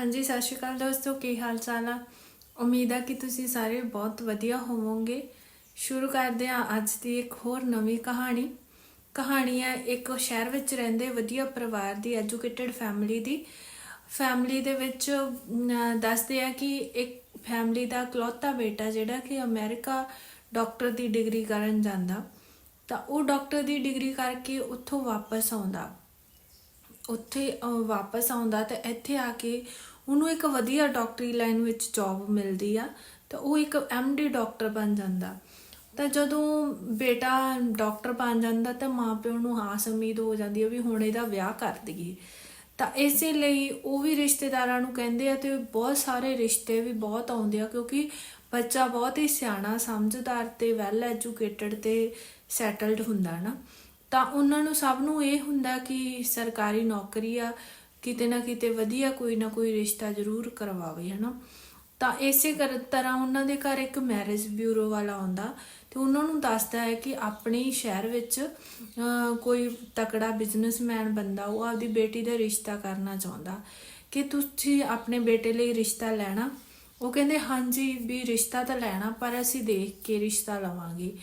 ਹਾਂਜੀ, ਸਤਿ ਸ਼੍ਰੀ ਅਕਾਲ ਦੋਸਤੋ, ਕੀ ਹਾਲ ਚਾਲ ਆ? ਉਮੀਦ ਆ ਕਿ ਤੁਸੀਂ ਸਾਰੇ ਬਹੁਤ ਵਧੀਆ ਹੋਵੋਗੇ। ਸ਼ੁਰੂ ਕਰਦੇ ਹਾਂ ਅੱਜ ਦੀ ਇੱਕ ਹੋਰ ਨਵੀਂ ਕਹਾਣੀ। ਕਹਾਣੀ ਹੈ, ਇੱਕ ਸ਼ਹਿਰ ਵਿੱਚ ਰਹਿੰਦੇ ਵਧੀਆ ਪਰਿਵਾਰ ਦੀ ਐਜੂਕੇਟਿਡ ਫੈਮਿਲੀ ਦੀ। ਫੈਮਿਲੀ ਦੇ ਵਿੱਚ ਦੱਸਦੇ ਆ ਕਿ ਇੱਕ ਫੈਮਿਲੀ ਦਾ ਇਕਲੌਤਾ ਬੇਟਾ ਜਿਹੜਾ ਕਿ ਅਮਰੀਕਾ ਡਾਕਟਰ ਦੀ ਡਿਗਰੀ ਕਰਨ ਜਾਂਦਾ, ਤਾਂ ਉਹ ਡਾਕਟਰ ਦੀ ਡਿਗਰੀ ਕਰਕੇ ਉੱਥੋਂ ਵਾਪਸ ਆਉਂਦਾ। ਉੱਥੇ ਵਾਪਸ ਆਉਂਦਾ ਤੇ ਇੱਥੇ ਆ ਕੇ ਉਹਨੂੰ ਇੱਕ ਵਧੀਆ ਡਾਕਟਰੀ ਲਾਈਨ ਵਿੱਚ ਜੌਬ ਮਿਲਦੀ ਆ ਤਾਂ ਉਹ ਇੱਕ ਡੀ ਡਾਕਟਰ ਬਣ ਜਾਂਦਾ। ਤਾਂ ਜਦੋਂ ਬੇਟਾ ਡਾਕਟਰ ਬਣ ਜਾਂਦਾ ਤਾਂ ਮਾਪਿਓ ਨੂੰ ਆਸ ਉਮੀਦ ਹੋ ਜਾਂਦੀ ਹੈ ਵੀ ਹੁਣ ਇਹਦਾ ਵਿਆਹ ਕਰ ਦਈਏ। ਤਾਂ ਇਸੇ ਲਈ ਉਹ ਵੀ ਰਿਸ਼ਤੇਦਾਰਾਂ ਨੂੰ ਕਹਿੰਦੇ ਆ ਤੇ ਬਹੁਤ ਸਾਰੇ ਰਿਸ਼ਤੇ ਵੀ ਬਹੁਤ ਆਉਂਦੇ ਆ ਕਿਉਂਕਿ ਬੱਚਾ ਬਹੁਤ ਹੀ ਸਿਆਣਾ, ਸਮਝਦਾਰ ਤੇ ਵੈਲ ਐਜੂਕੇਟਡ ਤੇ ਸੈਟਲਡ ਹੁੰਦਾ ਨਾ। ਤਾਂ ਉਹਨਾਂ ਨੂੰ ਸਭ ਨੂੰ ਇਹ ਹੁੰਦਾ ਕਿ ਸਰਕਾਰੀ ਨੌਕਰੀ ਆ, ਕਿਤੇ ਨਾ ਕਿਤੇ ਵਧੀਆ ਕੋਈ ਨਾ ਕੋਈ ਰਿਸ਼ਤਾ ਜ਼ਰੂਰ ਕਰਵਾਵੇ, ਹਨਾ? ਤਾਂ ਇਸੇ ਕਰ, ਤਰ੍ਹਾਂ ਉਹਨਾਂ ਦੇ ਘਰ ਇੱਕ ਮੈਰਿਜ ਬਿਊਰੋ ਵਾਲਾ ਆਉਂਦਾ ਤੇ ਉਹਨਾਂ ਨੂੰ ਦੱਸਦਾ ਹੈ ਕਿ ਆਪਣੇ ਸ਼ਹਿਰ ਵਿੱਚ ਕੋਈ ਤਕੜਾ ਬਿਜ਼ਨਸਮੈਨ ਬੰਦਾ, ਉਹ ਆਪਦੀ ਬੇਟੀ ਦਾ ਰਿਸ਼ਤਾ ਕਰਨਾ ਚਾਹੁੰਦਾ ਕਿ ਤੁਸੀਂ ਆਪਣੇ ਬੇਟੇ ਲਈ ਰਿਸ਼ਤਾ ਲੈਣਾ। ਉਹ ਕਹਿੰਦੇ, ਹਾਂਜੀ ਵੀ ਰਿਸ਼ਤਾ ਤਾਂ ਲੈਣਾ, ਪਰ ਅਸੀਂ ਦੇਖ ਕੇ ਰਿਸ਼ਤਾ ਲਵਾਂਗੇ।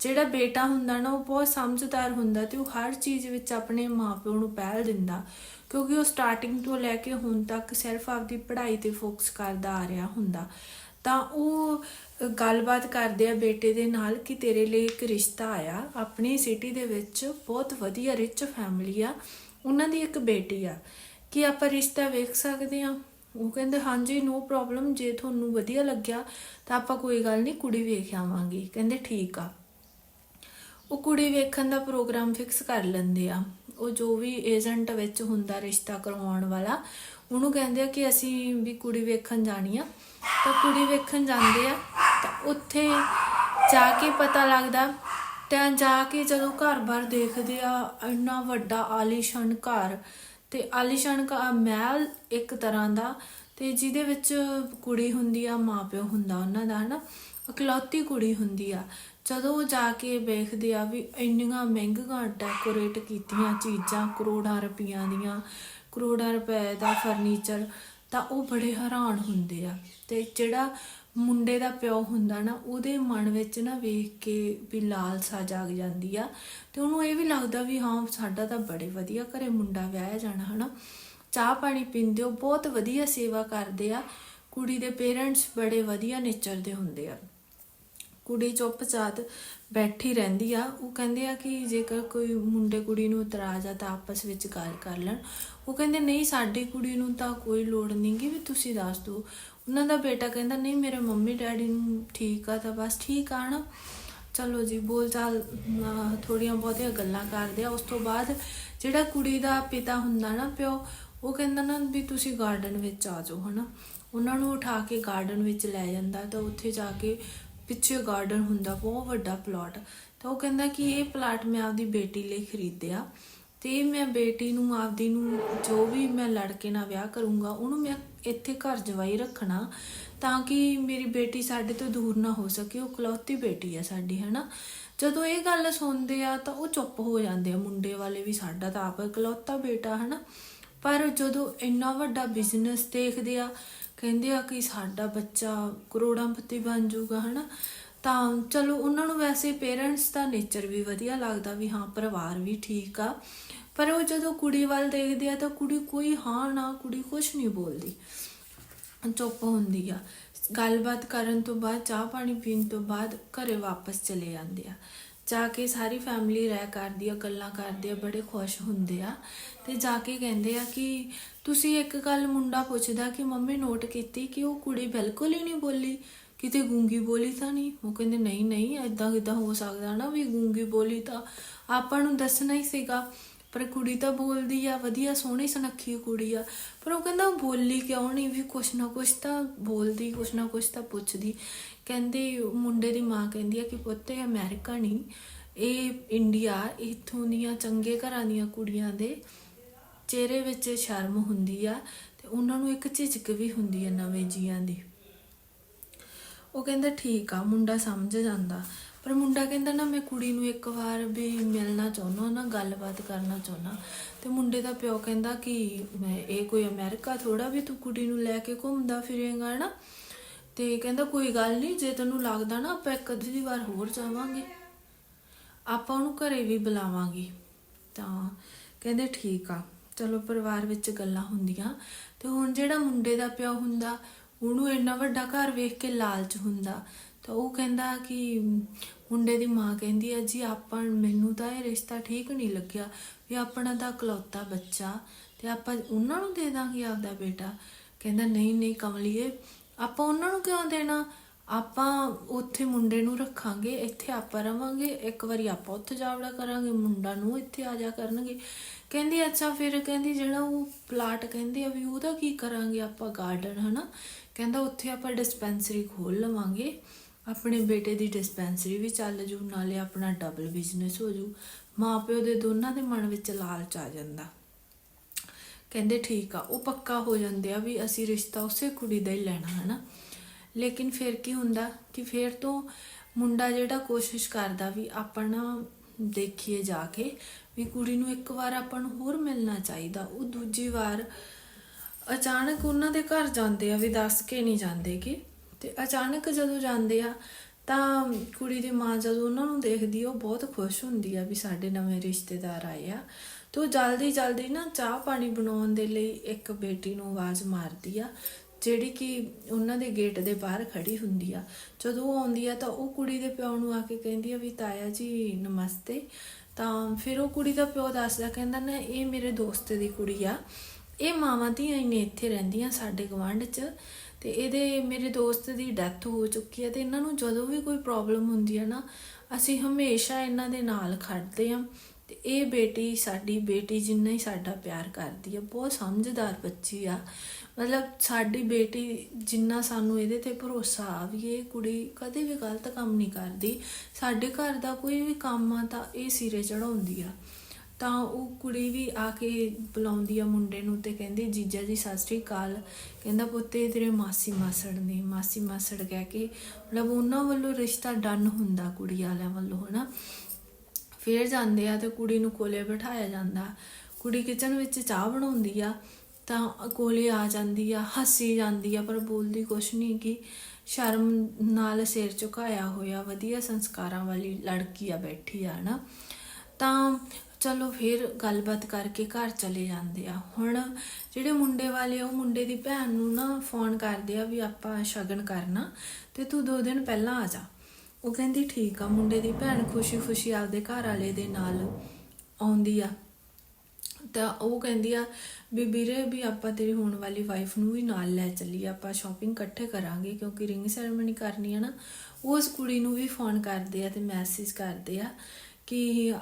ਜਿਹੜਾ ਬੇਟਾ ਹੁੰਦਾ ਨਾ, ਉਹ ਬਹੁਤ ਸਮਝਦਾਰ ਹੁੰਦਾ ਤੇ ਉਹ ਹਰ ਚੀਜ਼ ਵਿੱਚ ਆਪਣੇ ਮਾਪਿਓ ਨੂੰ ਪਹਿਲ ਦਿੰਦਾ, ਕਿਉਂਕਿ ਉਹ ਸਟਾਰਟਿੰਗ ਤੋਂ ਲੈ ਕੇ ਹੁਣ ਤੱਕ ਸਿਰਫ ਆਪਦੀ ਪੜ੍ਹਾਈ ਤੇ ਫੋਕਸ ਕਰਦਾ ਆ ਰਿਹਾ ਹੁੰਦਾ। ਤਾਂ ਉਹ ਗੱਲਬਾਤ ਕਰਦੇ ਆ ਬੇਟੇ ਦੇ ਨਾਲ ਕਿ ਤੇਰੇ ਲਈ ਇੱਕ ਰਿਸ਼ਤਾ ਆਇਆ, ਆਪਣੀ ਸਿਟੀ ਦੇ ਵਿੱਚ ਬਹੁਤ ਵਧੀਆ ਰਿਚ ਫੈਮਿਲੀ ਆ, ਉਹਨਾਂ ਦੀ ਇੱਕ ਬੇਟੀ ਆ। ਕਿ ਆਪਾਂ ਰਿਸ਼ਤਾ ਵੇਖ ਸਕਦੇ ਆ? ਉਹ ਕਹਿੰਦੇ, ਹਾਂਜੀ ਨੋ ਪ੍ਰੋਬਲਮ ਜੇ ਤੁਹਾਨੂੰ ਵਧੀਆ ਲੱਗਿਆ ਤਾਂ ਆਪਾਂ ਕੋਈ ਗੱਲ ਨਹੀਂ, ਕੁੜੀ ਵੇਖ ਆਵਾਂਗੇ। ਕਹਿੰਦੇ, ਠੀਕ ਆ। ਉਹ ਕੁੜੀ ਵੇਖਣ ਦਾ ਪ੍ਰੋਗਰਾਮ ਫਿਕਸ ਕਰ ਲੈਂਦੇ ਆ। ਉਹ ਜੋ ਵੀ ਏਜੰਟ ਵਿੱਚ ਹੁੰਦਾ ਰਿਸ਼ਤਾ ਕਰਵਾਉਣ ਵਾਲਾ, ਉਹਨੂੰ ਕਹਿੰਦੇ ਆ ਕਿ ਅਸੀਂ ਵੀ ਕੁੜੀ ਵੇਖਣ ਜਾਣੀ ਆ। ਤਾਂ ਕੁੜੀ ਵੇਖਣ ਜਾਂਦੇ ਆ, ਤਾਂ ਉੱਥੇ ਜਾ ਕੇ ਪਤਾ ਲੱਗਦਾ, ਤਾਂ ਜਾ ਕੇ ਜਦੋਂ ਘਰ-ਬਾਰ ਦੇਖਦੇ ਆ, ਇੰਨਾ ਵੱਡਾ ਆਲੀਸ਼ਾਨ ਘਰ। ਤੇ ਆਲੀਸ਼ਾਨ ਘ- ਮਹਿਲ ਇੱਕ ਤਰ੍ਹਾਂ ਦਾ, ਤੇ ਜਿਹਦੇ ਵਿੱਚ ਕੁੜੀ ਹੁੰਦੀ ਆ ਮਾਪਿਓ ਹੁੰਦਾ ਉਹਨਾਂ ਦਾ, ਹਨਾ? ਇਕਲੌਤੀ ਕੁੜੀ ਹੁੰਦੀ ਆ। ਜਦੋਂ ਜਾ ਕੇ ਵੇਖਦੇ ਆ ਵੀ ਇੰਨੀਆਂ ਮਹਿੰਗੀਆਂ ਡੈਕੋਰੇਟ ਕੀਤੀਆਂ ਚੀਜ਼ਾਂ, ਕਰੋੜਾਂ ਰੁਪਈਆਂ ਦੀਆਂ, ਕਰੋੜਾਂ ਰੁਪਏ ਦਾ ਫਰਨੀਚਰ ਤਾਂ ਉਹ ਬੜੇ ਹੈਰਾਨ ਹੁੰਦੇ ਆ। ਤੇ ਜਿਹੜਾ ਮੁੰਡੇ ਦਾ ਪਿਓ ਹੁੰਦਾ ਨਾ, ਉਹਦੇ ਮਨ ਵਿੱਚ ਨਾ ਵੇਖ ਕੇ ਵੀ ਲਾਲਸਾ ਜਾਗ ਜਾਂਦੀ ਆ। ਤੇ ਉਹਨੂੰ ਇਹ ਵੀ ਲੱਗਦਾ ਵੀ ਹਾਂ, ਸਾਡਾ ਤਾਂ ਬੜੇ ਵਧੀਆ ਘਰੇ ਮੁੰਡਾ ਵਿਆਹਿਆ ਜਾਣਾ, ਹਨਾ। ਚਾਹ ਪਾਣੀ ਪੀਂਦੇ ਹੋ, ਬਹੁਤ ਵਧੀਆ ਸੇਵਾ ਕਰਦੇ ਆ। ਕੁੜੀ ਦੇ ਪੇਰੈਂਟਸ ਬੜੇ ਵਧੀਆ ਨੇਚਰ ਦੇ ਹੁੰਦੇ ਆ। ਕੁੜੀ ਚੁੱਪਚਾਪ ਬੈਠੀ ਰਹਿੰਦੀ ਆ, ਉਹ ਕਹਿੰਦੇ ਆ ਕਿ ਜੇਕਰ ਕੋਈ ਮੁੰਡੇ ਕੁੜੀ ਨੂੰ ਇਤਰਾਜ਼ ਆ ਤਾਂ ਆਪਸ ਵਿੱਚ ਗੱਲ ਕਰ ਲੈਣ। ਉਹ ਕਹਿੰਦੇ, ਨਹੀਂ, ਸਾਡੀ ਕੁੜੀ ਨੂੰ ਤਾਂ ਕੋਈ ਲੋੜ ਨਹੀਂਗੀ ਵੀ ਤੁਸੀਂ ਦੱਸ ਦਿਓ। ਉਹਨਾਂ ਦਾ ਬੇਟਾ ਕਹਿੰਦਾ, ਨਹੀਂ, ਮੇਰੇ ਮੰਮੀ ਡੈਡੀ ਨੂੰ ਠੀਕ ਆ ਤਾਂ ਬਸ ਠੀਕ ਆ ਨਾ। ਚਲੋ ਜੀ, ਬੋਲ ਚਾਲ ਥੋੜੀਆਂ ਬਹੁਤੀਆਂ ਗੱਲਾਂ ਕਰਦੇ ਆ। ਉਸ ਤੋਂ ਬਾਅਦ ਜਿਹੜਾ ਕੁੜੀ ਦਾ ਪਿਤਾ ਹੁੰਦਾ ਨਾ ਪਿਓ, ਉਹ ਕਹਿੰਦਾ ਨਾ ਵੀ ਤੁਸੀਂ ਗਾਰਡਨ ਵਿੱਚ ਆ ਜਾਓ, ਹਨਾ। ਉਹਨਾਂ ਨੂੰ ਉਠਾ ਕੇ ਗਾਰਡਨ ਵਿੱਚ ਲੈ ਜਾਂਦਾ ਤਾਂ ਉੱਥੇ ਜਾ ਕੇ ਪਿੱਛੇ ਗਾਰਡਨ ਹੁੰਦਾ, ਬਹੁਤ ਵੱਡਾ ਪਲਾਟ ਤਾਂ ਉਹ ਕਹਿੰਦਾ ਕਿ ਇਹ ਪਲਾਟ ਮੈਂ ਆਪਦੀ ਬੇਟੀ ਲਈ ਖਰੀਦਿਆ ਤੇ ਮੈਂ ਬੇਟੀ ਨੂੰ ਆਪਦੀ ਨੂੰ ਜੋ ਵੀ ਮੈਂ ਲੜਕੇ ਨਾਲ ਵਿਆਹ ਕਰੂੰਗਾ, ਉਹਨੂੰ ਮੈਂ ਇੱਥੇ ਘਰ ਜਵਾਈ ਰੱਖਣਾ ਤਾਂ ਕਿ ਮੇਰੀ ਬੇਟੀ ਸਾਡੇ ਤੋਂ ਦੂਰ ਨਾ ਹੋ ਸਕੇ, ਉਹ ਕਲੌਤੀ ਬੇਟੀ ਆ ਸਾਡੀ, ਹੈਨਾ? ਜਦੋਂ ਇਹ ਗੱਲ ਸੁਣਦੇ ਆ ਤਾਂ ਉਹ ਚੁੱਪ ਹੋ ਜਾਂਦੇ ਆ, ਮੁੰਡੇ ਵਾਲੇ ਵੀ ਸਾਡਾ ਤਾਂ ਆਪ ਇਕਲੌਤਾ ਬੇਟਾ, ਹੈਨਾ? ਪਰ ਜਦੋਂ ਇੰਨਾ ਵੱਡਾ ਬਿਜ਼ਨਸ ਦੇਖਦੇ ਆ ਕਹਿੰਦੇ ਆ ਕਿ ਸਾਡਾ ਬੱਚਾ ਕਰੋੜਾਂਪਤੀ ਬਣ ਜਾਊਗਾ, ਹਨਾ? ਤਾਂ ਚਲੋ, ਉਹਨਾਂ ਨੂੰ ਵੈਸੇ ਪੇਰੈਂਟਸ ਦਾ ਨੇਚਰ ਵੀ ਵਧੀਆ ਲੱਗਦਾ ਵੀ ਹਾਂ, ਪਰਿਵਾਰ ਵੀ ਠੀਕ ਆ। ਪਰ ਉਹ ਜਦੋਂ ਕੁੜੀ ਵੱਲ ਦੇਖਦੇ ਆ ਤਾਂ ਕੁੜੀ ਕੋਈ ਹਾਂ, ਨਾ ਕੁੜੀ ਕੁਝ ਨਹੀਂ ਬੋਲਦੀ। ਚੁੱਪ ਹੁੰਦੀ ਆ। ਗੱਲਬਾਤ ਕਰਨ ਤੋਂ ਬਾਅਦ, ਚਾਹ ਪਾਣੀ ਪੀਣ ਤੋਂ ਬਾਅਦ ਘਰੇ ਵਾਪਸ ਚਲੇ ਜਾਂਦੇ ਆ। ਜਾ ਕੇ ਸਾਰੀ ਫੈਮਿਲੀ ਰਹਿ ਕਰਦੀ ਆ, ਗੱਲਾਂ ਕਰਦੇ ਆ, ਬੜੇ ਖੁਸ਼ ਹੁੰਦੇ ਆ। ਤੇ ਜਾ ਕੇ ਕਹਿੰਦੇ ਆ ਕਿ ਤੁਸੀਂ ਇੱਕ ਗੱਲ ਮੁੰਡਾ ਪੁੱਛਦਾ ਕਿ ਮੰਮੀ ਨੋਟ ਕੀਤੀ ਕਿ ਉਹ ਕੁੜੀ ਬਿਲਕੁਲ ਹੀ ਨਹੀਂ ਬੋਲੀ? ਕਿਤੇ ਗੂੰਗੀ ਬੋਲੀ ਤਾਂ ਨਹੀਂ? ਉਹ ਕਹਿੰਦੇ, ਨਹੀਂ ਨਹੀਂ ਐਦਾਂ ਕਿਦਾਂ ਹੋ ਸਕਦਾ ਨਾ ਵੀ ਗੂੰਗੀ ਬੋਲੀ ਤਾਂ ਆਪਾਂ ਨੂੰ ਦੱਸਣਾ ਹੀ ਸੀਗਾ। ਪਰ ਕੁੜੀ ਤਾਂ ਬੋਲਦੀ ਆ, ਵਧੀਆ ਸੋਹਣੀ ਸੁਨੱਖੀ ਕੁੜੀ ਆ। ਪਰ ਉਹ ਕਹਿੰਦਾ ਬੋਲੀ ਕਿਉਂ ਨਹੀਂ? ਵੀ ਕੁਛ ਨਾ ਕੁਛ ਤਾਂ ਬੋਲਦੀ, ਕੁਛ ਨਾ ਕੁਛ ਤਾਂ ਪੁੱਛਦੀ। ਕਹਿੰਦੇ, ਮੁੰਡੇ ਦੀ ਮਾਂ ਕਹਿੰਦੀ ਆ ਕਿ ਪੁੱਤ, ਇਹ ਅਮਰੀਕਾ ਨਹੀਂ, ਇਹ ਇੰਡੀਆ, ਇੱਥੋਂ ਦੀਆਂ ਚੰਗੇ ਘਰਾਂ ਦੀਆਂ ਕੁੜੀਆਂ ਦੇ ਚਿਹਰੇ ਵਿੱਚ ਸ਼ਰਮ ਹੁੰਦੀ ਆ ਤੇ ਉਹਨਾਂ ਨੂੰ ਇੱਕ ਝਿਜਕ ਵੀ ਹੁੰਦੀ ਆ ਨਵੇਂ ਜੀਆਂ ਦੀ। ਉਹ ਕਹਿੰਦਾ, ਠੀਕ ਆ, ਮੁੰਡਾ ਸਮਝ ਜਾਂਦਾ। ਪਰ ਮੁੰਡਾ ਕਹਿੰਦਾ, ਨਾ, ਮੈਂ ਕੁੜੀ ਨੂੰ ਇੱਕ ਵਾਰ ਵੀ ਮਿਲਣਾ ਚਾਹੁੰਦਾ, ਨਾ ਗੱਲਬਾਤ ਕਰਨਾ ਚਾਹੁੰਦਾ। ਤੇ ਮੁੰਡੇ ਦਾ ਪਿਓ ਕਹਿੰਦਾ ਕਿ, ਮੈਂ, ਇਹ ਕੋਈ ਅਮਰੀਕਾ ਥੋੜਾ ਵੀ ਤੂੰ ਕੁੜੀ ਨੂੰ ਲੈ ਕੇ ਘੁੰਮਦਾ ਫਿਰੇਗਾ ਨਾ ਤੇ ਕਹਿੰਦਾ, ਕੋਈ ਗੱਲ ਨਹੀਂ, ਜੇ ਤੈਨੂੰ ਲੱਗਦਾ ਨਾ, ਆਪਾਂ ਇੱਕ ਅੱਧੀ ਵਾਰ ਹੋਰ ਜਾਵਾਂਗੇ। ਆਪਾਂ ਉਹਨੂੰ ਘਰੇ ਵੀ ਬੁਲਾਵਾਂਗੇ। ਤਾਂ ਕਹਿੰਦੇ, ਠੀਕ ਆ ਚਲੋ ਪਰਿਵਾਰ ਵਿੱਚ ਗੱਲਾਂ ਹੁੰਦੀਆਂ ਤੇ ਹੁਣ ਜਿਹੜਾ ਮੁੰਡੇ ਦਾ ਪਿਓ ਹੁੰਦਾ, ਉਹਨੂੰ ਇੰਨਾ ਵੱਡਾ ਘਰ ਵੇਖ ਕੇ ਲਾਲਚ ਹੁੰਦਾ, ਤਾਂ ਉਹ ਕਹਿੰਦਾ ਕਿ ਮੁੰਡੇ ਦੀ ਮਾਂ ਕਹਿੰਦੀ ਆ, ਜੀ ਆਪਾਂ, ਮੈਨੂੰ ਤਾਂ ਇਹ ਰਿਸ਼ਤਾ ਠੀਕ ਨਹੀਂ ਲੱਗਿਆ ਵੀ ਆਪਣਾ ਤਾਂ ਇਕਲੌਤਾ ਬੱਚਾ ਤੇ ਆਪਾਂ ਉਹਨਾਂ ਨੂੰ ਦੇ ਦਾਂਗੇ ਆਪਦਾ ਬੇਟਾ। ਕਹਿੰਦਾ, ਨਹੀਂ ਨਹੀਂ ਕਮਲੀਏ, ਆਪਾਂ ਉਹਨਾਂ ਨੂੰ ਕਿਉਂ ਦੇਣਾ? ਆਪਾਂ ਉੱਥੇ ਮੁੰਡੇ ਨੂੰ ਰੱਖਾਂਗੇ, ਇੱਥੇ ਆਪਾਂ ਰਵਾਂਗੇ, ਇੱਕ ਵਾਰੀ ਆਪਾਂ ਉੱਥੇ ਜਾਵੜਾ ਕਰਾਂਗੇ, ਮੁੰਡਾ ਨੂੰ ਇੱਥੇ ਆ ਜਾ ਕਰਨਗੇ। ਕਹਿੰਦੀ, ਅੱਛਾ, ਫਿਰ ਕਹਿੰਦੀ, ਜਿਹੜਾ ਉਹ ਪਲਾਟ ਕਹਿੰਦੇ ਆ ਵੀ ਉਹਦਾ ਕੀ ਕਰਾਂਗੇ ਆਪਾਂ ਗਾਰਡਨ ਹਨਾ? ਕਹਿੰਦਾ, ਉੱਥੇ ਆਪਾਂ ਡਿਸਪੈਂਸਰੀ ਖੋਲ ਲਵਾਂਗੇ। ਆਪਣੇ ਬੇਟੇ ਦੀ ਡਿਸਪੈਂਸਰੀ ਵੀ ਚੱਲ ਜੂ, ਨਾਲੇ ਆਪਣਾ ਡਬਲ ਬਿਜ਼ਨਸ ਹੋ ਜੂ। ਮਾਪਿਓ ਦੇ ਦੋਨਾਂ ਦੇ ਮਨ ਵਿੱਚ ਲਾਲਚ ਆ ਜਾਂਦਾ। ਕਹਿੰਦੇ, ਠੀਕ ਆ, ਉਹ ਪੱਕਾ ਹੋ ਜਾਂਦੇ ਆ ਵੀ ਅਸੀਂ ਰਿਸ਼ਤਾ ਉਸੇ ਕੁੜੀ ਦਾ ਹੀ ਲੈਣਾ ਹੈ ਨਾ ਲੇਕਿਨ ਫਿਰ ਕੀ ਹੁੰਦਾ ਕਿ ਫਿਰ ਤੋਂ ਮੁੰਡਾ ਜਿਹੜਾ ਕੋਸ਼ਿਸ਼ ਕਰਦਾ ਵੀ ਆਪਣਾ ਦੇਖੀਏ ਜਾ ਕੇ, ਵੀ ਕੁੜੀ ਨੂੰ ਇੱਕ ਵਾਰ ਆਪਾਂ ਨੂੰ ਹੋਰ ਮਿਲਣਾ ਚਾਹੀਦਾ। ਉਹ ਦੂਜੀ ਵਾਰ ਅਚਾਨਕ ਉਹਨਾਂ ਦੇ ਘਰ ਜਾਂਦੇ ਆ, ਵੀ ਦੱਸ ਕੇ ਨਹੀਂ ਜਾਂਦੇ ਕਿ। ਤੇ ਅਚਾਨਕ ਜਦੋਂ ਜਾਂਦੇ ਆ, ਤਾਂ ਕੁੜੀ ਦੀ ਮਾਂ ਜਦੋਂ ਉਹਨਾਂ ਨੂੰ ਦੇਖਦੀ ਆ ਉਹ ਬਹੁਤ ਖੁਸ਼ ਹੁੰਦੀ ਆ ਵੀ ਸਾਡੇ ਨਵੇਂ ਰਿਸ਼ਤੇਦਾਰ ਆਏ ਆ। ਤੇ ਉਹ ਜਲਦੀ ਜਲਦੀ ਨਾ ਚਾਹ ਪਾਣੀ ਬਣਾਉਣ ਦੇ ਲਈ ਇੱਕ ਬੇਟੀ ਨੂੰ ਆਵਾਜ਼ ਮਾਰਦੀ ਆ। ਜਿਹੜੀ ਕਿ ਉਹਨਾਂ ਦੇ ਗੇਟ ਦੇ ਬਾਹਰ ਖੜੀ ਹੁੰਦੀ ਆ, ਜਦੋਂ ਉਹ ਆਉਂਦੀ ਆ ਤਾਂ ਉਹ ਕੁੜੀ ਦੇ ਪਿਓ ਨੂੰ ਆ ਕੇ ਕਹਿੰਦੀ ਆ ਵੀ ਤਾਇਆ ਜੀ ਨਮਸਤੇ। ਤਾਂ ਫਿਰ ਉਹ ਕੁੜੀ ਦਾ ਪਿਓ ਦੱਸਦਾ, ਕਹਿੰਦਾ, ਨਾ, ਇਹ ਮੇਰੇ ਦੋਸਤ ਦੀ ਕੁੜੀ ਆ। ਇਹ ਮਾਵਾਂ ਧੀਆਂ ਹੀ ਨੇ, ਇੱਥੇ ਰਹਿੰਦੀਆਂ ਸਾਡੇ ਗਵਾਂਢ 'ਚ। ਤੇ ਇਹਦੇ, ਮੇਰੇ ਦੋਸਤ ਦੀ ਡੈਥ ਹੋ ਚੁੱਕੀ ਹੈ ਤੇ ਇਹਨਾਂ ਨੂੰ ਜਦੋਂ ਵੀ ਕੋਈ ਪ੍ਰੋਬਲਮ ਹੁੰਦੀ ਹੈ ਨਾ, ਅਸੀਂ ਹਮੇਸ਼ਾ ਇਹਨਾਂ ਦੇ ਨਾਲ ਖੜਦੇ ਹਾਂ ਤੇ ਇਹ ਬੇਟੀ ਸਾਡੀ ਬੇਟੀ ਜਿੰਨਾ ਹੀ ਸਾਡਾ ਪਿਆਰ ਕਰਦੀ ਹੈ ਬਹੁਤ ਸਮਝਦਾਰ ਬੱਚੀ ਆ। ਮਤਲਬ ਸਾਡੀ ਬੇਟੀ ਜਿੰਨਾ ਸਾਨੂੰ ਇਹਦੇ ਤੇ ਭਰੋਸਾ ਆ ਵੀ ਇਹ ਕੁੜੀ ਕਦੇ ਵੀ ਗਲਤ ਕੰਮ ਨਹੀਂ ਕਰਦੀ, ਸਾਡੇ ਘਰ ਦਾ ਕੋਈ ਵੀ ਕੰਮ ਆ ਤਾਂ ਇਹ ਸਿਰੇ ਚੜਾਉਂਦੀ ਆ। ਤਾਂ ਉਹ ਕੁੜੀ ਵੀ ਆ ਕੇ ਬੁਲਾਉਂਦੀ ਆ ਮੁੰਡੇ ਨੂੰ ਤੇ ਕਹਿੰਦੀ, ਜੀਜਾ ਜੀ, ਸਤਿ ਸ਼੍ਰੀ ਅਕਾਲ। ਕਹਿੰਦਾ, ਪੁੱਤੇ ਤੇਰੇ ਮਾਸੀ ਮਾਸੜ ਨੇ। ਮਾਸੀ ਮਾਸੜ ਕਹਿ ਕੇ, ਮਤਲਬ ਉਹਨਾਂ ਵੱਲੋਂ ਰਿਸ਼ਤਾ ਡਨ ਹੁੰਦਾ ਕੁੜੀ ਵਾਲਿਆਂ ਵੱਲੋਂ, ਹਨਾ? ਫੇਰ ਜਾਂਦੇ ਆ ਤੇ ਕੁੜੀ ਨੂੰ ਕੋਲੇ ਬਿਠਾਇਆ ਜਾਂਦਾ। ਕੁੜੀ ਕਿਚਨ ਵਿੱਚ ਚਾਹ ਬਣਾਉਂਦੀ ਆ, ਤਾਂ ਕੋਲੇ ਆ ਜਾਂਦੀ ਆ, ਹੱਸੀ ਜਾਂਦੀ ਆ, ਪਰ ਬੋਲਦੀ ਕੁਛ ਨਹੀਂ ਕਿ ਸ਼ਰਮ ਨਾਲ ਸਿਰ ਝੁਕਾਇਆ ਹੋਇਆ, ਵਧੀਆ ਸੰਸਕਾਰਾਂ ਵਾਲੀ ਲੜਕੀ ਆ ਬੈਠੀ ਆ ਨਾ ਤਾਂ ਚਲੋ ਫਿਰ ਗੱਲਬਾਤ ਕਰਕੇ ਘਰ ਚਲੇ ਜਾਂਦੇ ਆ। ਹੁਣ ਜਿਹੜੇ ਮੁੰਡੇ ਵਾਲੇ ਆ, ਉਹ ਮੁੰਡੇ ਦੀ ਭੈਣ ਨੂੰ ਨਾ ਫੋਨ ਕਰਦੇ ਆ ਵੀ ਆਪਾਂ ਸ਼ਗਨ ਕਰਨਾ ਤੇ ਤੂੰ ਦੋ ਦਿਨ ਪਹਿਲਾਂ ਆ ਜਾ। ਉਹ ਕਹਿੰਦੀ, ਠੀਕ ਆ, ਮੁੰਡੇ ਦੀ ਭੈਣ ਖੁਸ਼ੀ-ਖੁਸ਼ੀ ਆਪਦੇ ਘਰ ਵਾਲੇ ਦੇ ਨਾਲ ਆਉਂਦੀ ਆ। ਤਾਂ ਉਹ ਕਹਿੰਦੀ ਆ, ਵੀ ਵੀਰੇ, ਵੀ ਆਪਾਂ ਤੇਰੀ ਹੋਣ ਵਾਲੀ ਵਾਈਫ ਨੂੰ ਵੀ ਨਾਲ ਲੈ ਚੱਲੀਏ, ਆਪਾਂ ਸ਼ਾਪਿੰਗ ਇਕੱਠੇ ਕਰਾਂਗੇ, ਕਿਉਂਕਿ ਰਿੰਗ ਸੈਰੇਮਨੀ ਕਰਨੀ ਆ ਨਾ ਉਸ ਕੁੜੀ ਨੂੰ ਵੀ ਫੋਨ ਕਰਦੇ ਆ ਤੇ ਮੈਸੇਜ ਕਰਦੇ ਆ ਕਿ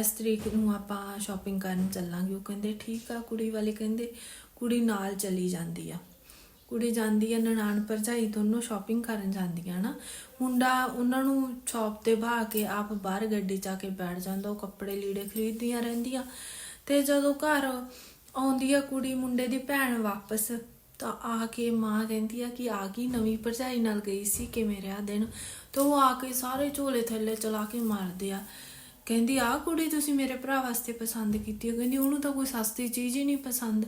ਇਸ ਤਰੀਕ ਨੂੰ ਆਪਾਂ ਸ਼ਾਪਿੰਗ ਕਰਨ ਚੱਲਾਂਗੇ। ਉਹ ਕਹਿੰਦੇ, ਠੀਕ ਆ, ਕੁੜੀ ਵਾਲੇ ਕਹਿੰਦੇ, ਕੁੜੀ ਨਾਲ ਚਲੀ ਜਾਂਦੀ ਆ। ਕੁੜੀ ਜਾਂਦੀ ਆ ਨਨਾਣ ਭਰਜਾਈ ਦੋਨੋਂ ਸ਼ਾਪਿੰਗ ਕਰਨ ਜਾਂਦੀਆਂ ਨਾ ਮੁੰਡਾ ਉਹਨਾਂ ਨੂੰ ਸ਼ਾਪ ਤੇ ਬਹਾ ਕੇ ਆਪ ਬਾਹਰ ਗੱਡੀ 'ਚ ਆ ਕੇ ਬੈਠ ਜਾਂਦਾ, ਉਹ ਕੱਪੜੇ ਲੀੜੇ ਖਰੀਦਦੀਆਂ ਰਹਿੰਦੀਆਂ। ਤੇ ਜਦੋਂ ਘਰ ਆਉਂਦੀ ਆ ਕੁੜੀ ਮੁੰਡੇ ਦੀ ਭੈਣ ਵਾਪਸ, ਤਾਂ ਆ ਕੇ ਮਾਂ ਕਹਿੰਦੀ ਆ ਕਿ ਆ ਗਈ ਨਵੀਂ ਭਰਜਾਈ ਨਾਲ ਗਈ ਸੀ, ਕਿਵੇਂ ਰਿਹਾ ਦਿਨ? ਤੇ ਉਹ ਆ ਕੇ ਸਾਰੇ ਝੋਲੇ ਥੱਲੇ ਚਲਾ ਕੇ ਮਾਰਦੇ ਆ। ਕਹਿੰਦੀ ਆ ਕੁੜੀ ਤੁਸੀਂ ਮੇਰੇ ਭਰਾ ਵਾਸਤੇ ਪਸੰਦ ਕੀਤੀ ਹੈ ਕਹਿੰਦੀ, ਉਹਨੂੰ ਤਾਂ ਕੋਈ ਸਸਤੀ ਚੀਜ਼ ਹੀ ਨਹੀਂ ਪਸੰਦ।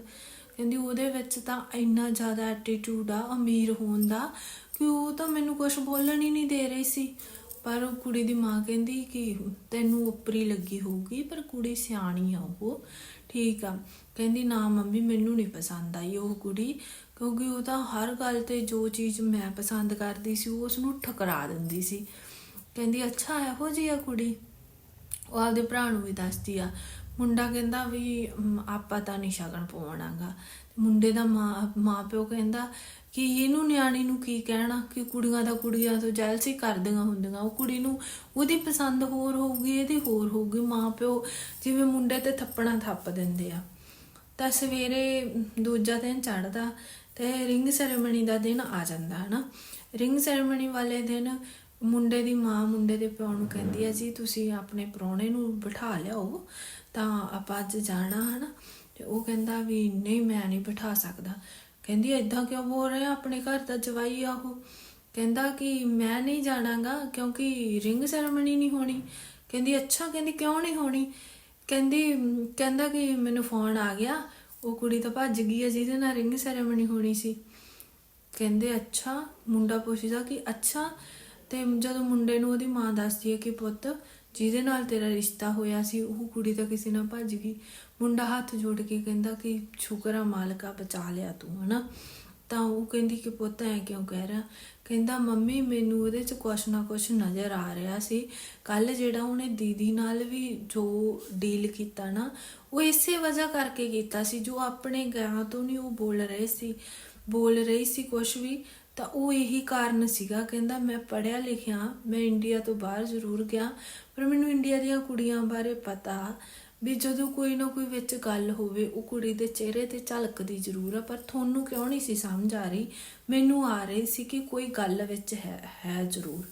ਕਹਿੰਦੀ ਉਹਦੇ ਵਿੱਚ ਤਾਂ ਇੰਨਾ ਜ਼ਿਆਦਾ ਐਟੀਟਿਊਡ ਆ, ਅਮੀਰ ਹੋਣ ਦਾ, ਕਿ ਉਹ ਤਾਂ ਮੈਨੂੰ ਕੁਝ ਬੋਲਣ ਹੀ ਨਹੀਂ ਦੇ ਰਹੀ ਸੀ। ਪਰ ਉਹ ਕੁੜੀ ਦੀ ਮਾਂ ਕਹਿੰਦੀ ਕਿ ਤੈਨੂੰ ਉੱਪਰੀ ਲੱਗੀ ਹੋਊਗੀ, ਪਰ ਕੁੜੀ ਸਿਆਣੀ ਆ ਉਹ। ਠੀਕ ਆ। ਕਹਿੰਦੀ, ਨਾ ਮੰਮੀ, ਮੈਨੂੰ ਨਹੀਂ ਪਸੰਦ ਆਈ ਉਹ ਕੁੜੀ, ਕਿਉਂਕਿ ਉਹ ਤਾਂ ਹਰ ਗੱਲ ਤੇ ਜੋ ਚੀਜ਼ ਮੈਂ ਪਸੰਦ ਕਰਦੀ ਸੀ, ਉਹ ਉਸ ਨੂੰ ਠਕਰਾ ਦਿੰਦੀ ਸੀ। ਕਹਿੰਦੀ, ਅੱਛਾ, ਇਹੋ ਜਿਹੀ ਆ ਕੁੜੀ? ਉਹ ਆਪਦੇ ਭਰਾ ਨੂੰ ਵੀ ਦੱਸਦੀ ਆ ਮੁੰਡਾ ਕਹਿੰਦਾ ਵੀ ਆਪਾਂ ਤਾਂ ਨਹੀਂ ਸ਼ਗਨ ਪਵਾਉਣਾਗਾ। ਮੁੰਡੇ ਦਾ ਮਾਂ ਪਿਓ ਕਹਿੰਦਾ ਕਿ ਇਹਨੂੰ ਨਿਆਣੀ ਨੂੰ ਕੀ ਕਹਿਣਾ ਕਿ ਕੁੜੀਆਂ ਦਾ ਕੁੜੀਆਂ ਤੋਂ ਜੈਲਸੀ ਕਰਦੀਆਂ ਹੁੰਦੀਆਂ। ਉਹ ਕੁੜੀ ਨੂੰ ਉਹਦੀ ਪਸੰਦ ਹੋਰ ਹੋਊਗੀ, ਇਹਦੀ ਹੋਰ ਹੋਊਗੀ। ਮਾਂ ਪਿਓ ਜਿਵੇਂ ਮੁੰਡੇ ਤੇ ਥੱਪਣਾ ਥੱਪ ਦਿੰਦੇ ਆ। ਤਾਂ ਸਵੇਰੇ ਦੂਜਾ ਦਿਨ ਚੜਦਾ ਤੇ ਰਿੰਗ ਸੈਰੇਮਨੀ ਦਾ ਦਿਨ ਆ ਜਾਂਦਾ, ਹਨਾ? ਰਿੰਗ ਸੈਰੇਮਨੀ ਵਾਲੇ ਦਿਨ ਮੁੰਡੇ ਦੀ ਮਾਂ ਮੁੰਡੇ ਦੇ ਪਿਓ ਨੂੰ ਕਹਿੰਦੀ ਹੈ ਜੀ, ਤੁਸੀਂ ਆਪਣੇ ਪ੍ਰਾਹੁਣੇ ਨੂੰ ਬਿਠਾ ਲਿਆਓ। ਤਾਂ ਆਪਾਂ ਅੱਜ ਜਾਣਾ ਹਨਾ, ਤੇ ਉਹ ਕਹਿੰਦਾ ਵੀ ਨਹੀਂ ਮੈਂ ਨਹੀਂ ਬਿਠਾ ਸਕਦਾ। ਕਹਿੰਦੀ, ਏਦਾਂ ਕਿਉਂ ਬੋਲ ਰਿਹਾ? ਆਪਣੇ ਘਰ ਦਾ ਜਵਾਈ ਆ ਉਹ। ਕਹਿੰਦਾ ਕਿ ਮੈਂ ਨਹੀਂ ਜਾਣਾਗਾ ਕਿਉਂਕਿ ਰਿੰਗ ਸੈਰੇਮਨੀ ਨਹੀਂ ਹੋਣੀ। ਕਹਿੰਦੀ, ਅੱਛਾ, ਕਹਿੰਦੀ, ਕਿਉਂ ਨਹੀਂ ਹੋਣੀ? ਕਹਿੰਦੀ, ਕਹਿੰਦਾ ਕਿ ਮੈਨੂੰ ਫੋਨ ਆ ਗਿਆ। ਉਹ ਕੁੜੀ ਤਾਂ ਭੱਜ ਗਈ ਹੈ ਜਿਹਦੇ ਨਾਲ ਰਿੰਗ ਸੈਰੇਮਨੀ ਹੋਣੀ ਸੀ। ਕਹਿੰਦੇ, ਅੱਛਾ। ਮੁੰਡਾ ਪੁੱਛਦਾ ਕਿ ਅੱਛਾ। ਤੇ ਜਦੋਂ ਮੁੰਡੇ ਨੂੰ ਉਹਦੀ ਮਾਂ ਦੱਸਦੀ ਹੈ ਕਿ ਪੁੱਤ ਜਿਹਦੇ ਨਾਲ ਤੇਰਾ ਰਿਸ਼ਤਾ ਹੋਇਆ ਸੀ, ਉਹ ਕੁੜੀ ਤਾਂ ਕਿਸੇ ਨਾਲ ਭੱਜ ਗਈ। ਮੁੰਡਾ ਹੱਥ ਜੋੜ ਕੇ ਕਹਿੰਦਾ ਕਿ ਸ਼ੁਕਰ ਆ ਮਾਲਕਾ ਬਚਾ ਲਿਆ ਤੂੰ, ਹਨਾ? ਤਾਂ ਉਹ ਕਹਿੰਦੀ ਕਿ ਪੁੱਤ ਐ ਕਿਉਂ ਕਹਿ ਰਿਹਾ? ਕਹਿੰਦਾ, ਮੰਮੀ, ਮੈਨੂੰ ਉਹਦੇ ਚ ਕੁਛ ਨਾ ਕੁਛ ਨਜ਼ਰ ਆ ਰਿਹਾ ਸੀ। ਕੱਲ ਜਿਹੜਾ ਉਹਨੇ ਦੀਦੀ ਨਾਲ ਵੀ ਜੋ ਡੀਲ ਕੀਤਾ ਨਾ, ਉਹ ਇਸੇ ਵਜ੍ਹਾ ਕਰਕੇ ਕੀਤਾ ਸੀ, ਜੋ ਆਪਣੇ ਗਾਂ ਤੋਂ ਨਹੀਂ ਉਹ ਬੋਲ ਰਹੇ ਸੀ। ਬੋਲ ਰਹੀ ਸੀ ਕੁਛ ਵੀ ਤਾਂ ਉਹ ਇਹੀ ਕਾਰਨ ਸੀਗਾ, ਕਹਿੰਦਾ ਮੈਂ ਪੜਿਆ ਲਿਖਿਆ, ਮੈਂ ਇੰਡੀਆ ਤੋਂ ਬਾਹਰ ਜ਼ਰੂਰ ਗਿਆ, ਪਰ ਮੈਨੂੰ ਇੰਡੀਆ ਦੀਆਂ ਕੁੜੀਆਂ ਬਾਰੇ ਪਤਾ ਵੀ ਜਦੋਂ ਕੋਈ ਨਾ ਕੋਈ ਵਿੱਚ ਗੱਲ ਹੋਵੇ, ਉਹ ਕੁੜੀ ਦੇ ਚਿਹਰੇ ਤੇ ਝਲਕਦੀ ਜ਼ਰੂਰ ਆ, ਪਰ ਤੁਹਾਨੂੰ ਕਿਉਂ ਨਹੀਂ ਸੀ ਸਮਝ ਆ ਰਹੀ? ਮੈਨੂੰ ਆ ਰਹੀ ਸੀ ਕਿ ਕੋਈ ਗੱਲ ਵਿੱਚ ਹੈ ਹੈ ਜ਼ਰੂਰ।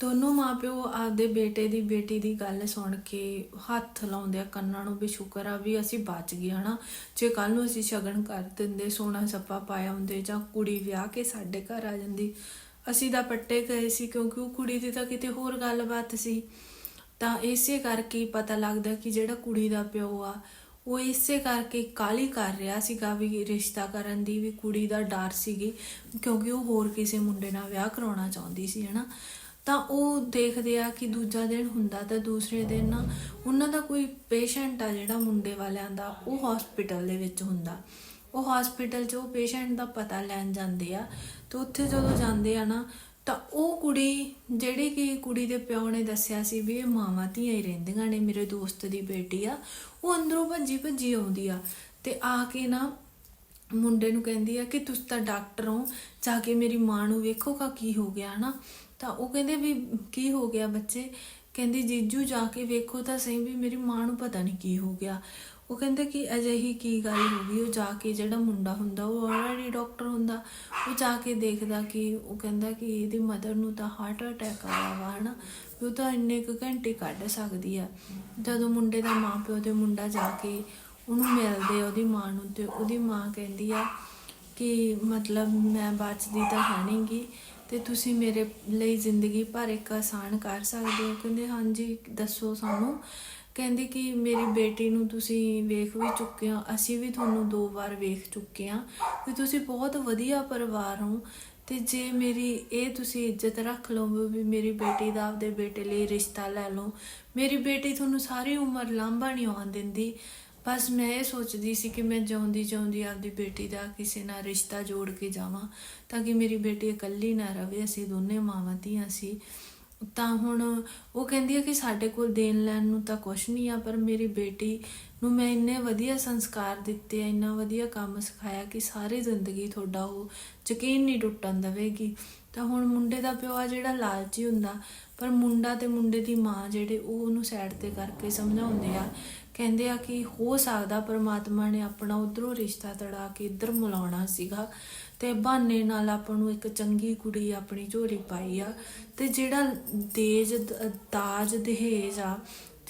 ਦੋਨੋਂ ਮਾਪਿਓ ਆਪਦੇ ਬੇਟੇ ਦੀ ਬੇਟੀ ਦੀ ਗੱਲ ਸੁਣ ਕੇ ਹੱਥ ਲਾਉਂਦੇ ਆ, ਕੰਨਾਂ ਨੂੰ ਵੀ ਸ਼ੁਕਰ ਆ ਵੀ ਅਸੀਂ ਬਚ ਗਏ, ਹਨਾ? ਜੇ ਕੱਲ ਨੂੰ ਅਸੀਂ ਸ਼ਗਨ ਕਰ ਦਿੰਦੇ, ਸੋਨਾ ਸੱਪਾ ਪਾਇਆ ਹੁੰਦੇ ਜਾਂ ਕੁੜੀ ਵਿਆਹ ਕੇ ਸਾਡੇ ਘਰ ਆ ਜਾਂਦੀ, ਅਸੀਂ ਤਾਂ ਪੱਟੇ ਗਏ ਸੀ ਕਿਉਂਕਿ ਉਹ ਕੁੜੀ ਦੀ ਤਾਂ ਕਿਤੇ ਹੋਰ ਗੱਲਬਾਤ ਸੀ। ਤਾਂ ਇਸੇ ਕਰਕੇ ਪਤਾ ਲੱਗਦਾ ਕਿ ਜਿਹੜਾ ਕੁੜੀ ਦਾ ਪਿਓ ਆ, ਉਹ ਇਸੇ ਕਰਕੇ ਕਾਲੀ ਕਰ ਰਿਹਾ ਸੀਗਾ ਵੀ ਰਿਸ਼ਤਾ ਕਰਨ ਦੀ, ਵੀ ਕੁੜੀ ਦਾ ਡਰ ਸੀਗੀ ਕਿਉਂਕਿ ਉਹ ਹੋਰ ਕਿਸੇ ਮੁੰਡੇ ਨਾਲ ਵਿਆਹ ਕਰਾਉਣਾ ਚਾਹੁੰਦੀ ਸੀ, ਹਨਾ? ਤਾਂ ਉਹ ਦੇਖਦੇ ਆ ਕਿ ਦੂਜਾ ਦਿਨ ਹੁੰਦਾ ਤਾਂ ਦੂਸਰੇ ਦਿਨ ਨਾ ਉਹਨਾਂ ਦਾ ਕੋਈ ਪੇਸ਼ੈਂਟ ਆ ਜਿਹੜਾ ਮੁੰਡੇ ਵਾਲਿਆਂ ਦਾ, ਉਹ ਹਸਪੀਟਲ ਦੇ ਵਿੱਚ ਹੁੰਦਾ। ਉਹ ਹਸਪੀਟਲ 'ਚ ਉਹ ਪੇਸ਼ੈਂਟ ਦਾ ਪਤਾ ਲੈਣ ਜਾਂਦੇ ਆ ਤੇ ਉੱਥੇ ਜਦੋਂ ਜਾਂਦੇ ਆ ਨਾ, ਤਾਂ ਉਹ ਕੁੜੀ ਜਿਹੜੀ ਕਿ ਕੁੜੀ ਦੇ ਪਿਓ ਨੇ ਦੱਸਿਆ ਸੀ ਵੀ ਇਹ ਮਾਵਾਂ ਧੀਆਂ ਹੀ ਰਹਿੰਦੀਆਂ ਨੇ, ਮੇਰੇ ਦੋਸਤ ਦੀ ਬੇਟੀ ਆ, ਉਹ ਅੰਦਰੋਂ ਭੱਜੀ ਭੱਜੀ ਆਉਂਦੀ ਆ ਤੇ ਆ ਕੇ ਨਾ ਮੁੰਡੇ ਨੂੰ ਕਹਿੰਦੀ ਆ ਕਿ ਤੁਸੀਂ ਤਾਂ ਡਾਕਟਰ ਹੋ, ਜਾ ਕੇ ਮੇਰੀ ਮਾਂ ਨੂੰ ਵੇਖੋਗਾ ਕੀ ਹੋ ਗਿਆ ਹਨਾ। ਤਾਂ ਉਹ ਕਹਿੰਦੇ ਵੀ ਕੀ ਹੋ ਗਿਆ ਬੱਚੇ? ਕਹਿੰਦੀ, ਜੀਜੂ ਜਾ ਕੇ ਵੇਖੋ ਤਾਂ ਸਹੀ ਵੀ ਮੇਰੀ ਮਾਂ ਨੂੰ ਪਤਾ ਨਹੀਂ ਕੀ ਹੋ ਗਿਆ। ਉਹ ਕਹਿੰਦੇ ਕਿ ਅਜਿਹੀ ਕੀ ਗੱਲ ਹੋ ਗਈ? ਉਹ ਜਾ ਕੇ ਜਿਹੜਾ ਮੁੰਡਾ ਹੁੰਦਾ, ਉਹ ਆਲਰੇਡੀ ਡਾਕਟਰ ਹੁੰਦਾ, ਉਹ ਜਾ ਕੇ ਦੇਖਦਾ ਕਿ ਉਹ ਕਹਿੰਦਾ ਕਿ ਇਹਦੀ ਮਦਰ ਨੂੰ ਤਾਂ ਹਾਰਟ ਅਟੈਕ ਆਇਆ ਵਾ, ਹਨਾ? ਵੀ ਉਹ ਤਾਂ ਇੰਨੇ ਕੁ ਘੰਟੇ ਕੱਢ ਸਕਦੀ ਆ। ਜਦੋਂ ਮੁੰਡੇ ਦਾ ਮਾਂ ਪਿਓ ਤੇ ਮੁੰਡਾ ਜਾ ਕੇ ਉਹਨੂੰ ਮਿਲਦੇ ਆ ਉਹਦੀ ਮਾਂ ਨੂੰ ਤੇ ਉਹਦੀ ਮਾਂ ਕਹਿੰਦੀ ਆ ਕਿ ਮਤਲਬ ਮੈਂ ਬਚਦੀ ਤਾਂ ਹੈ ਨਹੀਂਗੀ ਤੇ ਤੁਸੀਂ ਮੇਰੇ ਲਈ ਜ਼ਿੰਦਗੀ ਭਰ ਇੱਕ ਆਸਾਨ ਕਰ ਸਕਦੇ ਹੋ। ਕਹਿੰਦੇ, ਹਾਂਜੀ, ਦੱਸੋ ਸਾਨੂੰ। ਕਹਿੰਦੇ ਕਿ ਮੇਰੀ ਬੇਟੀ ਨੂੰ ਤੁਸੀਂ ਵੇਖ ਵੀ ਚੁੱਕੇ ਹੋ। ਅਸੀਂ ਵੀ ਤੁਹਾਨੂੰ ਦੋ ਵਾਰ ਵੇਖ ਚੁੱਕੇ ਹਾਂ। ਕਿ ਤੁਸੀਂ ਬਹੁਤ ਵਧੀਆ ਪਰਿਵਾਰ ਹੋ। ਤੇ ਜੇ ਮੇਰੀ, ਇਹ ਤੁਸੀਂ ਇੱਜ਼ਤ ਰੱਖ ਲਓਗੇ ਵੀ ਮੇਰੀ ਬੇਟੀ ਦਾ ਆਪਦੇ ਬੇਟੇ ਲਈ ਰਿਸ਼ਤਾ ਲੈ ਲਓ। ਮੇਰੀ ਬੇਟੀ ਤੁਹਾਨੂੰ ਸਾਰੀ ਉਮਰ ਲਾਂਭਾ ਨਹੀਂ ਆਉਣ ਦਿੰਦੀ। ਬਸ ਮੈਂ ਇਹ ਸੋਚਦੀ ਸੀ ਕਿ ਮੈਂ ਜਿਉਂਦੀ ਜਿਉਂਦੀ ਆਪਦੀ ਬੇਟੀ ਦਾ ਕਿਸੇ ਨਾਲ ਰਿਸ਼ਤਾ ਜੋੜ ਕੇ ਜਾਵਾਂ, ਤਾਂ ਕਿ ਮੇਰੀ ਬੇਟੀ ਇਕੱਲੀ ਨਾ ਰਹੇ ਅਸੀਂ ਦੋਨੇ ਮਾਵਾਂ ਧੀਆਂ ਸੀ। ਤਾਂ ਹੁਣ ਉਹ ਕਹਿੰਦੀ ਹੈ ਕਿ ਸਾਡੇ ਕੋਲ ਦੇਣ ਲੈਣ ਨੂੰ ਤਾਂ ਕੁਛ ਨਹੀਂ ਆ, ਪਰ ਮੇਰੀ ਬੇਟੀ ਨੂੰ ਮੈਂ ਇੰਨੇ ਵਧੀਆ ਸੰਸਕਾਰ ਦਿੱਤੇ ਆ, ਇੰਨਾ ਵਧੀਆ ਕੰਮ ਸਿਖਾਇਆ ਕਿ ਸਾਰੀ ਜ਼ਿੰਦਗੀ ਤੁਹਾਡਾ ਉਹ ਯਕੀਨ ਨਹੀਂ ਟੁੱਟਣ ਦੇਵੇਗੀ। ਤਾਂ ਹੁਣ ਮੁੰਡੇ ਦਾ ਪਿਓ ਆ ਜਿਹੜਾ ਲਾਲਚੀ ਹੁੰਦਾ, ਪਰ ਮੁੰਡਾ ਤੇ ਮੁੰਡੇ ਦੀ ਮਾਂ ਜਿਹੜੇ ਉਹ ਉਹਨੂੰ ਸਾਈਡ ਤੇ ਕਰਕੇ ਸਮਝਾਉਂਦੇ ਆ ਕਹਿੰਦੇ ਆ ਕਿ ਹੋ ਸਕਦਾ ਪਰਮਾਤਮਾ ਨੇ ਆਪਣਾ ਉਧਰੋਂ ਰਿਸ਼ਤਾ ਤੜਾ ਕੇ ਇੱਧਰ ਮਿਲਾਉਣਾ ਸੀਗਾ ਤੇ ਬਹਾਨੇ ਨਾਲ ਆਪਾਂ ਨੂੰ ਇੱਕ ਚੰਗੀ ਕੁੜੀ ਆਪਣੀ ਝੋਲੀ ਪਾਈ ਆ ਤੇ ਜਿਹੜਾ ਦੇਜ ਦਾਜ ਦਹੇਜ ਆ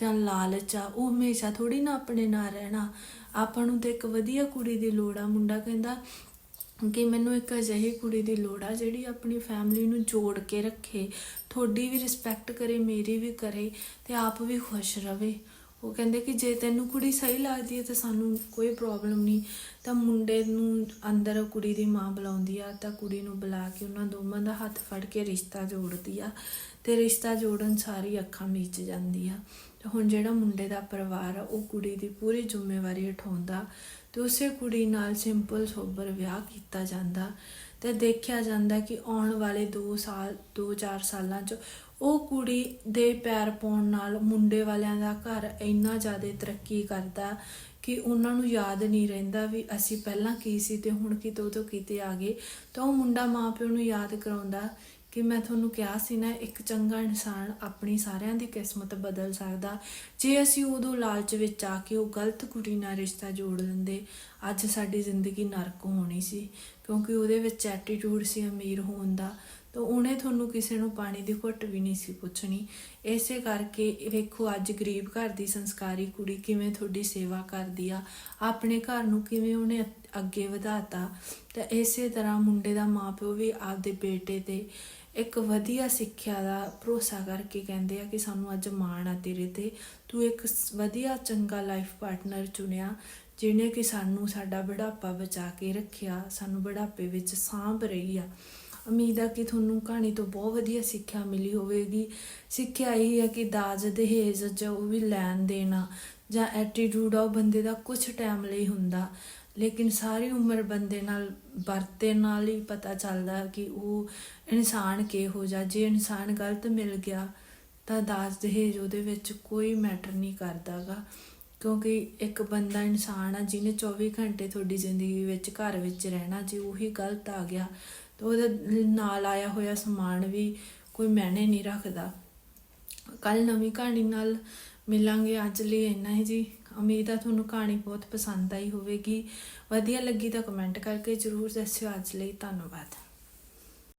ਜਾਂ ਲਾਲਚ ਆ, ਉਹ ਹਮੇਸ਼ਾ ਥੋੜੀ ਨਾ ਆਪਣੇ ਨਾਲ ਰਹਿਣਾ। ਆਪਾਂ ਨੂੰ ਤੇ ਇੱਕ ਵਧੀਆ ਕੁੜੀ ਦੀ ਲੋੜ ਆ। ਮੁੰਡਾ ਕਹਿੰਦਾ ਕਿ ਮੈਨੂੰ ਇੱਕ ਅਜਿਹੀ ਕੁੜੀ ਦੀ ਲੋੜ ਆ ਜਿਹੜੀ ਆਪਣੀ ਫੈਮਿਲੀ ਨੂੰ ਜੋੜ ਕੇ ਰੱਖੇ ਤੁਹਾਡੀ ਵੀ ਰਿਸਪੈਕਟ ਕਰੇ, ਮੇਰੀ ਵੀ ਕਰੇ ਤੇ ਆਪ ਵੀ ਖੁਸ਼ ਰਵੇ। ਉਹ ਕਹਿੰਦੇ ਕਿ ਜੇ ਤੈਨੂੰ ਕੁੜੀ ਸਹੀ ਲੱਗਦੀ ਹੈ ਤਾਂ ਸਾਨੂੰ ਕੋਈ ਪ੍ਰੋਬਲਮ ਨਹੀਂ, ਤਾਂ ਮੁੰਡੇ ਨੂੰ ਅੰਦਰ ਕੁੜੀ ਦੀ ਮਾਂ ਬੁਲਾਉਂਦੀ ਆ, ਤਾਂ ਕੁੜੀ ਨੂੰ ਬੁਲਾ ਕੇ ਉਹਨਾਂ ਦੋਵਾਂ ਦਾ ਹੱਥ ਫੜ ਕੇ ਰਿਸ਼ਤਾ ਜੋੜਦੀ ਆ ਤੇ ਰਿਸ਼ਤਾ ਜੋੜਨ ਸਾਰੀ ਅੱਖਾਂ ਮੀਚ ਜਾਂਦੀ ਆ। ਤੇ ਹੁਣ ਜਿਹੜਾ ਮੁੰਡੇ ਦਾ ਪਰਿਵਾਰ ਆ, ਉਹ ਕੁੜੀ ਦੀ ਪੂਰੀ ਜ਼ਿੰਮੇਵਾਰੀ ਉਠਾਉਂਦਾ ਤੇ ਉਸੇ ਕੁੜੀ ਨਾਲ ਸਿੰਪਲ ਸੋਬਰ ਵਿਆਹ ਕੀਤਾ ਜਾਂਦਾ ਤੇ ਦੇਖਿਆ ਜਾਂਦਾ ਕਿ ਆਉਣ ਵਾਲੇ 2 ਸਾਲ 2-4 ਸਾਲਾਂ 'ਚ ਉਹ ਕੁੜੀ ਦੇ ਪੈਰ ਪਾਉਣ ਨਾਲ ਮੁੰਡੇ ਵਾਲਿਆਂ ਦਾ ਘਰ ਇੰਨਾ ਜ਼ਿਆਦਾ ਤਰੱਕੀ ਕਰਦਾ ਕਿ ਉਹਨਾਂ ਨੂੰ ਯਾਦ ਨਹੀਂ ਰਹਿੰਦਾ ਵੀ ਅਸੀਂ ਪਹਿਲਾਂ ਕੀ ਸੀ ਤੇ ਹੁਣ ਕਿਤੋਂ ਤੋਂ ਕਿਤੇ ਆ ਗਏ। ਤਾਂ ਉਹ ਮੁੰਡਾ ਮਾਪਿਓ ਨੂੰ ਯਾਦ ਕਰਾਉਂਦਾ ਕਿ ਮੈਂ ਤੁਹਾਨੂੰ ਕਿਹਾ ਸੀ ਨਾ, ਇੱਕ ਚੰਗਾ ਇਨਸਾਨ ਆਪਣੀ ਸਾਰਿਆਂ ਦੀ ਕਿਸਮਤ ਬਦਲ ਸਕਦਾ। ਜੇ ਅਸੀਂ ਉਦੋਂ ਲਾਲਚ ਵਿੱਚ ਆ ਕੇ ਉਹ ਗਲਤ ਕੁੜੀ ਨਾਲ ਰਿਸ਼ਤਾ ਜੋੜ ਦਿੰਦੇ ਅੱਜ ਸਾਡੀ ਜ਼ਿੰਦਗੀ ਨਰਕ ਹੋਣੀ ਸੀ। ਕਿਉਂਕਿ ਉਹਦੇ ਵਿੱਚ ਐਟੀਟਿਊਡ ਸੀ ਅਮੀਰ ਹੋਣ ਦਾ। ਤਾਂ ਉਹਨੇ ਤੁਹਾਨੂੰ ਕਿਸੇ ਨੂੰ ਪਾਣੀ ਦੀ ਘੁੱਟ ਵੀ ਨਹੀਂ ਸੀ ਪੁੱਛਣੀ। ਇਸੇ ਕਰਕੇ ਵੇਖੋ ਅੱਜ ਗਰੀਬ ਘਰ ਦੀ ਸੰਸਕਾਰੀ ਕੁੜੀ ਕਿਵੇਂ ਤੁਹਾਡੀ ਸੇਵਾ ਕਰਦੀ ਆ। ਆਪਣੇ ਘਰ ਨੂੰ ਕਿਵੇਂ ਉਹਨੇ ਅ- ਅੱਗੇ ਵਧਾਤਾ। ਤਾਂ ਇਸੇ ਤਰ੍ਹਾਂ ਮੁੰਡੇ ਦਾ ਮਾਪਿਓ ਵੀ ਆਪਦੇ ਬੇਟੇ ਤੇ ਇੱਕ ਵਧੀਆ ਸਿੱਖਿਆ ਦਾ ਭਰੋਸਾ ਕਰਕੇ ਕਹਿੰਦੇ ਆ ਕਿ ਸਾਨੂੰ ਅੱਜ ਮਾਣ ਆ ਤੇਰੇ ਤੇ। ਤੂੰ ਇੱਕ ਵਧੀਆ ਚੰਗਾ ਲਾਈਫ ਪਾਰਟਨਰ ਚੁਣਿਆ, ਜਿਹਨੇ ਕਿ ਸਾਨੂੰ ਸਾਡਾ ਬੁਢਾਪਾ ਬਚਾ ਕੇ ਰੱਖਿਆ, ਸਾਨੂੰ ਬੁਢਾਪੇ ਵਿੱਚ ਸਾਂਭ ਰਹੀ ਆ। ਉਮੀਦ ਆ ਕਿ ਤੁਹਾਨੂੰ ਕਹਾਣੀ ਤੋਂ ਬਹੁਤ ਵਧੀਆ ਸਿੱਖਿਆ ਮਿਲੀ ਹੋਵੇਗੀ। ਸਿੱਖਿਆ ਇਹ ਹੈ ਕਿ ਦਾਜ, ਦਹੇਜ ਜੋ ਵੀ ਲੈਣ ਦੇਣਾ ਜਾਂ ਐਟੀਟਿਊਡ ਆ ਉਹ ਬੰਦੇ ਦਾ ਕੁਝ ਟਾਈਮ ਲਈ ਹੁੰਦਾ। ਲੇਕਿਨ ਸਾਰੀ ਉਮਰ ਬੰਦੇ ਨਾਲ ਵਰਤੇ ਨਾਲ ਹੀ ਪਤਾ ਚੱਲਦਾ ਕਿ ਉਹ ਇਨਸਾਨ ਕਿਹੋ ਜਿਹਾ। ਜੇ ਇਨਸਾਨ ਗਲਤ ਮਿਲ ਗਿਆ ਤਾਂ ਦਾਜ, ਦਹੇਜ ਉਹਦੇ ਵਿੱਚ ਕੋਈ ਮੈਟਰ ਨਹੀਂ ਕਰਦਾਗਾ। ਕਿਉਂਕਿ ਇੱਕ ਬੰਦਾ ਇਨਸਾਨ ਆ ਜਿਹਨੇ 24 ਘੰਟੇ ਤੁਹਾਡੀ ਜ਼ਿੰਦਗੀ ਵਿੱਚ ਘਰ ਵਿੱਚ ਰਹਿਣਾ, ਜੇ ਉਹੀ ਗਲਤ ਆ ਗਿਆ ਤਾਂ ਉਹਦੇ ਨਾਲ ਆਇਆ ਹੋਇਆ ਸਮਾਨ ਵੀ ਕੋਈ ਮੈਨੇ ਨਹੀਂ ਰੱਖਦਾ। ਕੱਲ ਨਵੀਂ ਕਹਾਣੀ ਨਾਲ ਮਿਲਾਂਗੇ, ਅੱਜ ਲਈ ਇੰਨਾ ਹੀ ਜੀ। ਉਮੀਦ ਆ ਤੁਹਾਨੂੰ ਕਹਾਣੀ ਬਹੁਤ ਪਸੰਦ ਆਈ ਹੋਵੇਗੀ। ਵਧੀਆ ਲੱਗੀ ਤਾਂ ਕਮੈਂਟ ਕਰਕੇ ਜਰੂਰ ਦੱਸਿਓ। ਅੱਜ ਲਈ ਧੰਨਵਾਦ।